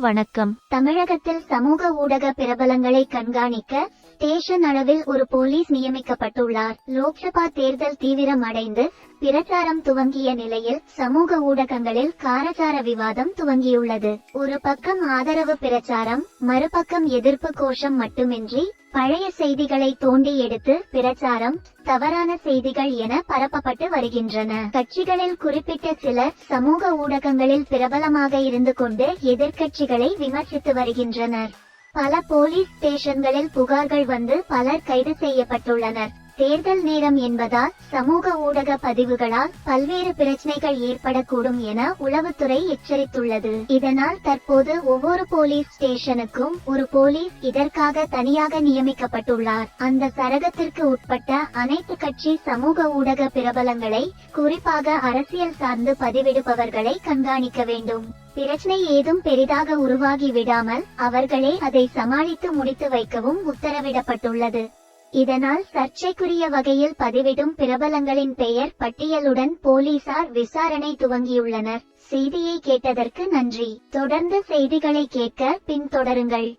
வணக்கம். தமிழகத்தில் சமூக ஊடக பிரபலங்களை கண்காணிக்க ஸ்டேஷன் அளவில் ஒரு போலீஸ் நியமிக்கப்பட்டுள்ளார். லோக்சபா தேர்தல் தீவிரம் அடைந்து பிரச்சாரம் துவங்கிய நிலையில் சமூக ஊடகங்களில் காரசார விவாதம் துவங்கியுள்ளது. ஒரு பக்கம் ஆதரவு பிரச்சாரம் மறுபக்கம் எதிர்ப்பு கோஷம் மட்டுமின்றி பழைய செய்திகளை தோண்டி எடுத்து பிரச்சாரம் தவறான செய்திகள் என பரப்பப்பட்டு வருகின்றன. கட்சிகளில் குறிப்பிட்ட சிலர் சமூக ஊடகங்களில் பிரபலமாக இருந்து கொண்டு எதிர்க்கட்சிகளை விமர்சித்து வருகின்றனர். பல போலீஸ் ஸ்டேஷன்களில் புகார்கள் வந்து பலர் கைது செய்யப்பட்டுள்ளனர். தேர்தல் நேரம் என்பதால் சமூக ஊடக பதிவுகளால் பல்வேறு பிரச்சனைகள் ஏற்படக்கூடும் என உளவுத்துறை எச்சரித்துள்ளது. இதனால் தற்போது ஒவ்வொரு போலீஸ் ஸ்டேஷனுக்கும் ஒரு போலீஸ் இதற்காக தனியாக நியமிக்கப்பட்டுள்ளார். அந்த சரகத்திற்கு உட்பட்ட அனைத்து கட்சி சமூக ஊடக பிரபலங்களை குறிப்பாக அரசியல் சார்ந்து பதிவிடுபவர்களை கண்காணிக்க வேண்டும். பிரச்சனை ஏதும் பெரிதாக உருவாகி விடாமல் அவர்களே அதை சமாளித்து முடித்து வைக்கவும் உத்தரவிடப்பட்டுள்ளது. இதனால் சர்ச்சைக்குரிய வகையில் பதிவிடும் பிரபலங்களின் பெயர் பட்டியலுடன் போலீசார் விசாரணை துவங்கியுள்ளனர். செய்தியை கேட்டதற்கு நன்றி. தொடர்ந்து செய்திகளை கேட்க பின்தொடருங்கள்.